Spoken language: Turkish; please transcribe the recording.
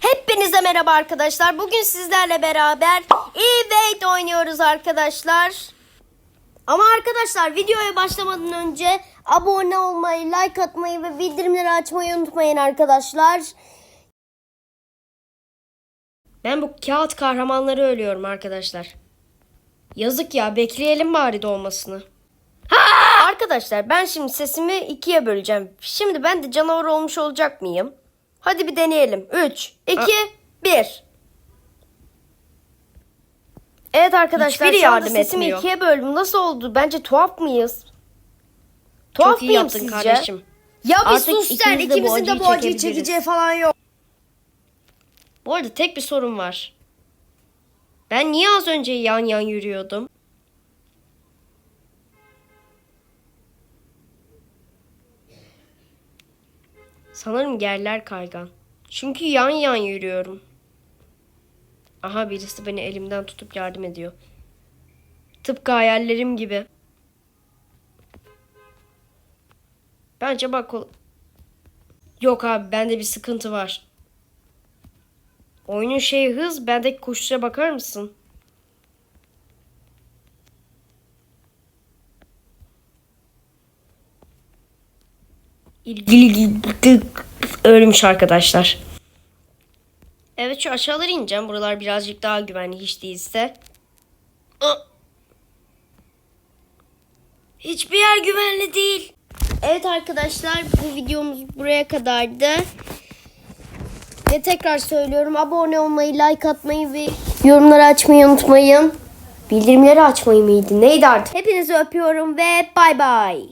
Hepinize merhaba arkadaşlar. Bugün sizlerle beraber Evade oynuyoruz arkadaşlar. Ama arkadaşlar videoya başlamadan önce abone olmayı, like atmayı ve bildirimleri açmayı unutmayın arkadaşlar. Ben bu kağıt kahramanları ölüyorum arkadaşlar. Yazık ya bekleyelim bari doğmasını. Ha! Arkadaşlar ben şimdi sesimi ikiye böleceğim. Şimdi ben de canavar olmuş olacak mıyım? Hadi bir deneyelim. 3, 2, 1. Evet arkadaşlar Hiçbiri şu anda yardım sesimi etmiyor. ikiye böldüm. Nasıl oldu? Bence tuhaf mıyız? Tuhaf Çok iyi mıyım yaptın sizce? kardeşim. Ya bir Artık sus sen. ikimiz de bu İkimizin de bu acıyı çekeceği falan yok. Bu arada tek bir sorun var. Ben niye az önce yan yan yürüyordum? Sanırım yerler kaygan. Çünkü yan yan yürüyorum. Aha birisi beni elimden tutup yardım ediyor. Tıpkı hayallerim gibi. Bence bak. Yok abi bende bir sıkıntı var. Oyunun şeyi hız, bendeki koşuşa bakar mısın? İlgili ölmüş arkadaşlar. Evet şu aşağılara ineceğim. Buralar birazcık daha güvenli hiç değilse. Hiçbir yer güvenli değil. Evet arkadaşlar bu videomuz buraya kadardı. Ve tekrar söylüyorum abone olmayı, like atmayı ve yorumları açmayı unutmayın. Bildirimleri açmayı mıydı? Neydi artık? Hepinizi öpüyorum ve bay bay.